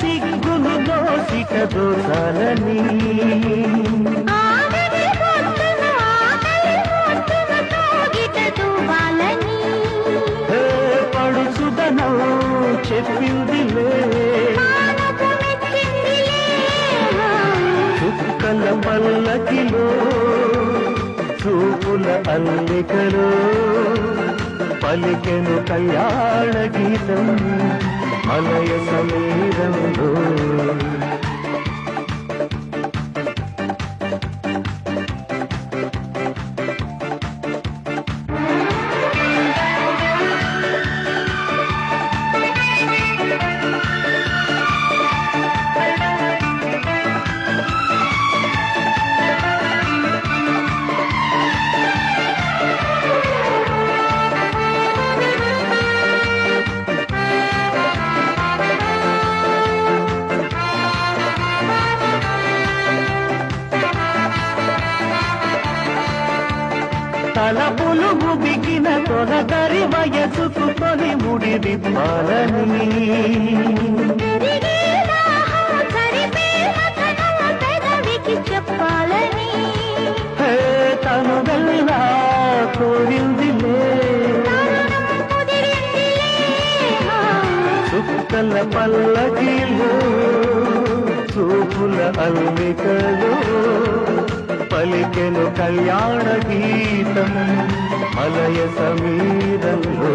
సిగ్గును దోసిట దోసాలని పడుచుదనం చెప్పిందిలే. చుక్కల పల్లకిలో చూపుల అల్లికలో పలికెను కళ్యాణ గీతం. మలయ సమీరంలో తలపులు బిగిన తొలగరి వయసుకు తొలి ముడి విప్పాలని చెప్పాలని తను వెళ్ళినా కోరిందిలే తరుణం కుదిరిందిలే చుక్కల పల్లకిలో చూపుల అల్లికలు. పలికెను కళ్యాణ గీతం మలయ సమీరంలో